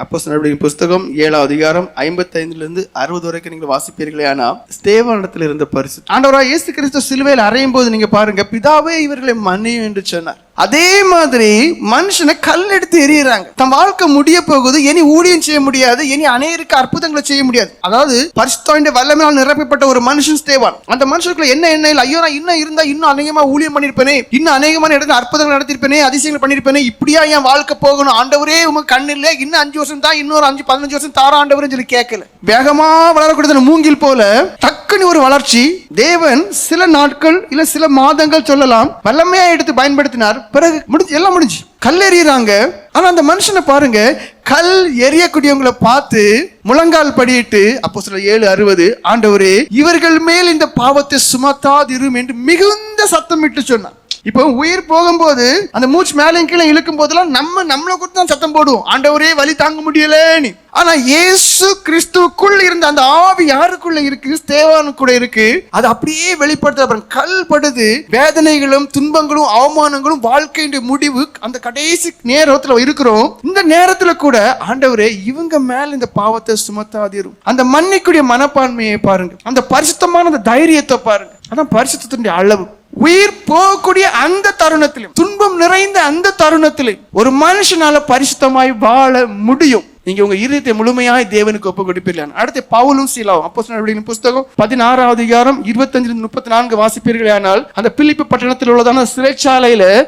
அப்போ புஸ்தகம் ஏழாம் அதிகாரம் ஐம்பத்தைந்துலேருந்து அறுபது வரைக்கும் நீங்கள் வாசிப்பீர்களே ஆனால் ஸ்தேவானத்தில் இருந்த பரிசு ஆண்டவராக இயேசு கிறிஸ்து சிலுவையில் அறையும் போது நீங்கள் பாருங்கள் பிதாவே இவர்களை மன்னியும் என்று சொன்னார். அதே மாதிரி மனுஷனை கல் எடுத்து எறியறாங்க. தன் வாழ்க்கை முடிய போகுது இனி ஊழியம் செய்ய முடியாது இனி அநேருக்கு அற்புதங்களை செய்ய முடியாது. அதாவது பரிசுத்தாண்ட வல்லமையால் நிரப்பப்பட்ட ஒரு மனுஷன் ஸ்தேவான். அந்த மனுஷனுக்குள்ள என்ன என்ன இல்லை ஐயோ நான் இன்னும் இருந்தா இன்னும் அநேகமா ஊழியம் பண்ணிருப்பேனே இன்னும் அநேகமான இடத்துல அற்புதங்கள் நடத்திருப்பேனே அதிசயங்கள் பண்ணிருப்பேனே இப்படியா என் வாழ்க்கை போகணும்? ஆண்டவரே உங்க கண்ணில் இன்னும் அஞ்சு வருஷம் தான் இன்னொரு அஞ்சு பதினஞ்சு வருஷம் தாரா ஆண்டவர்னு சொல்லி கேட்கல. வேகமா வளரக்கூடிய மூங்கில் போல டக்குன்னு ஒரு வளர்ச்சி. தேவன் சில நாட்கள் இல்ல சில மாதங்கள் சொல்லலாம் வல்லமையா எடுத்து பயன்படுத்தினார். பிறகு முடிஞ்சு எல்லாம் முடிஞ்சு. கல் எறியறாங்க ஆனா அந்த மனுஷனை பாருங்க கல் எரியக்கூடியவங்களை பார்த்து முழங்கால் படியிட்டு அப்போ சில ஏழு அறுபது ஆண்டவரே இவர்கள் மேல் இந்த பாவத்தை சுமத்தாதிரும் என்று மிகுந்த சத்தமிட்டு சொன்னார் இப்போ உயிர் போகும்போது அந்த மூச்சு மேலையும் கீழே இழுக்கும் போதெல்லாம் நம்ம நம்மளை குறித்து தான் சத்தம் போடுவோம். ஆண்டவரே வலி தாங்க முடியலன்னு ஆனா இயேசு கிறிஸ்துவுக்குள் இருந்த அந்த ஆவி யாருக்குள்ள இருக்கு? கூட இருக்கு. அது அப்படியே வெளிப்படுத்த அப்புறம் கல் படுது. வேதனைகளும் துன்பங்களும் அவமானங்களும் வாழ்க்கையின் முடிவு அந்த கடைசி நேரத்துல இருக்கிறோம். இந்த நேரத்துல கூட ஆண்டவரே இவங்க மேல இந்த பாவத்தை சுமத்தாதிரும். அந்த மன்னிக்குடைய மனப்பான்மையை பாருங்க. அந்த பரிசுத்தமான அந்த தைரியத்தை பாருங்க. அதான் பரிசுத்தினுடைய அளவு. உயிர் போகக்கூடிய அந்த தருணத்திலும் துன்பம் நிறைந்த அந்த தருணத்திலும் ஒரு மனுஷனால பரிசுத்தமாய் வாழ முடியும். நீங்க உங்க இருதயத்தை முழுமையாய் தேவனுக்கு ஒப்பு கொடுப்பீர்கள் அடுத்து பவுலும் சீலாவும். அப்போ புஸ்தகம் பதினாறாவது அதிகாரம் இருபத்தஞ்சு முப்பத்தி நான்கு வாசிப்பீர்கள் ஆனால் அந்த பிலிப்பு பட்டணத்தில் உள்ளதான சிறைச்சாலையில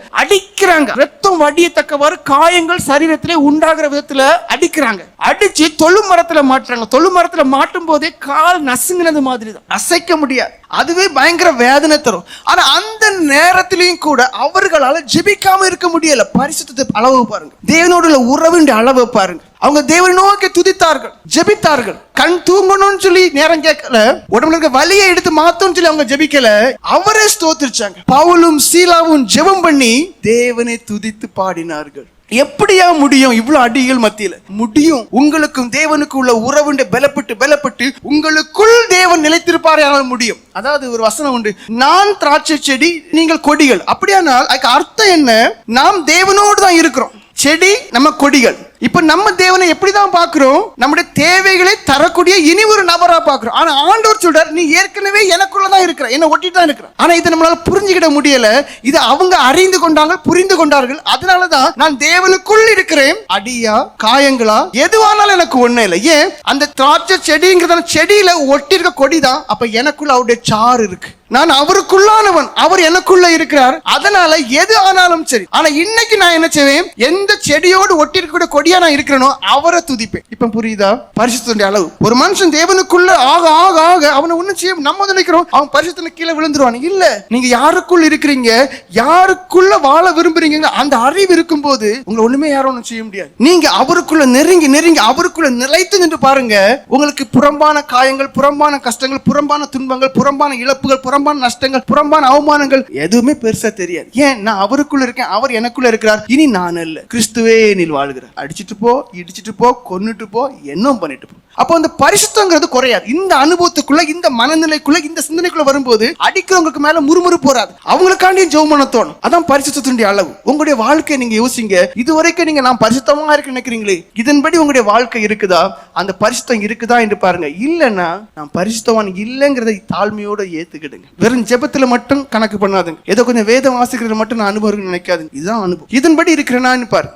அடிக்கிறாங்க. ரத்தம் வடியத்தக்கவாறு காயங்கள் சரீரத்திலே உண்டாகிற விதத்துல அடிக்கிறாங்க. அடிச்சு தொழு மரத்துல மாட்டுறாங்க. தொழு மரத்துல மாட்டும் போதே கால் நசுங்கினது மாதிரி தான் அசைக்க முடியாது. அதுவே பயங்கர வேதனை தரும். ஆனா அந்த நேரத்திலையும் கூட அவர்களால ஜெபிக்காம இருக்க முடியல. பரிசுத்த அளவு பாருங்க. தேவனோட உள்ள உறவின் அளவை பாருங்க. அவங்க தேவனை நோக்கி துதித்தார்கள் ஜெபித்தார்கள். கண் தூங்கணும்னு சொல்லி நேரம் கேட்கல. உடம்புல இருக்க வலியை எடுத்து மாத்தோம்னு சொல்லி அவங்க ஜெபிக்கல. அவரே ஸ்தோத்திரிச்சாங்க. பவுலும் சீலாவும் ஜெபம் பண்ணி தேவனை துதித்து பாடினார்கள். எப்படியா முடியும் இவ்வளவு அடிகள் மத்தியில? முடியும். உங்களுக்கும் தேவனுக்கு உள்ள உறவுண்ட பலப்பட்டு பலப்பட்டு உங்களுக்குள் தேவன் நிலைத்திருப்பார் முடியும். அதாவது ஒரு வசனம் உண்டு. நான் திராட்சை செடி நீங்கள் கொடிகள். அப்படியானால் அதுக்கு அர்த்தம் என்ன? நாம் தேவனோடு தான் இருக்கிறோம். செடி நம்ம கொடிகள். இப்ப நம்ம தேவனை எப்படிதான் பாக்குறோம் நம்முடைய தேவைகளை தரக்கூடிய இனி ஒரு நபரா பாக்குறோம் ஆனா ஆண்டவர் சொல்றார் நீ ஏற்கனவே எனக்குள்ளதான் இருக்கிற என்ன ஒட்டிட்டு தான் இருக்கிற ஆனா இதை நம்மளால புரிஞ்சுக்கிட முடியல. இது அவங்க அறிந்து கொண்டாங்க புரிந்து கொண்டார்கள். அதனாலதான் நான் தேவனுக்குள் இருக்கிறேன். அடியா காயங்களா? எதுவானாலும் எனக்கு ஒண்ணு இல்லை. ஏன்? அந்த திராட்சை செடிங்கிறதான செடியில ஒட்டியிருக்க கொடிதான். அப்ப எனக்குள்ள அவருடைய சாறு இருக்கு. நான் அவருக்குள்ளானவன். அவர் எனக்குள்ள இருக்கிறார். அதனால எது ஆனாலும் சரி. ஆனா இன்னைக்கு நான் என்ன செய்வேன்? எந்த செடியோடு ஒட்டி இருக்கக்கூடிய எப்படியா நான் இருக்கிறேனோ அவரை துதிப்பேன். இப்ப புரியுதா? பரிசுத்தனுடைய அளவு. ஒரு மனுஷன் தேவனுக்குள்ள ஆக ஆக ஆக அவனை ஒண்ணும் செய்ய நம்ம நினைக்கிறோம் அவன் பரிசுத்தன கீழே விழுந்துருவான். இல்ல நீங்க யாருக்குள்ள இருக்கிறீங்க யாருக்குள்ள வாழ விரும்புறீங்க அந்த அறிவு இருக்கும்போது உங்களை ஒண்ணுமே யாரும் ஒண்ணும் செய்ய முடியாது. நீங்க அவருக்குள்ள நெருங்கி நெருங்கி அவருக்குள்ள நிலைத்து நின்று பாருங்க உங்களுக்கு புறம்பான காயங்கள் புறம்பான கஷ்டங்கள் புறம்பான துன்பங்கள் புறம்பான இழப்புகள் புறம்பான நஷ்டங்கள் புறம்பான அவமானங்கள் எதுவுமே பெருசா தெரியாது. ஏன்? நான் அவருக்குள்ள இருக்கேன் அவர் எனக்குள்ள இருக்கிறார். இனி நான் அல்ல. கிறிஸ்துவே நீ வாழ்கிறார். அடிச்சுட்டு போ இடிச்சிட்டு போ கொன்னுட்டு போ என்னும் பண்ணிட்டு போ. அப்போ அந்த பரிசுத்தங்கிறது குறையாது. இந்த அனுபவத்துக்குள்ள இந்த மனநிலைக்குள்ள இந்த சிந்தனைக்குள்ள வரும்போது அடிக்கிறவங்களுக்கு மேல முறுமுறு போறாது அவங்களுக்காண்டியும் ஜெவம் பண்ண தோணும். அதான் பரிசுத்தத்தினுடைய அளவு. உங்களுடைய வாழ்க்கையை நீங்க யோசிங்க. இது வரைக்கும் நீங்க நான் பரிசுத்தமா இருக்கு நினைக்கிறீங்களே? இதன்படி உங்களுடைய வாழ்க்கை இருக்குதா? அந்த பரிசுத்தம் இருக்குதா என்று பாருங்க. இல்லைன்னா நான் பரிசுத்தவான் இல்லைங்கிறத தாழ்மையோட ஏத்துக்கிடுங்க. வெறும் ஜெபத்துல மட்டும் கணக்கு பண்ணாதுங்க. ஏதோ கொஞ்சம் வேதம் வாசிக்கிறது மட்டும் நான் அனுபவம் நினைக்காதுங்க. இதுதான் அனுபவம். இதன்படி இருக்கிறேனான்னு பாரு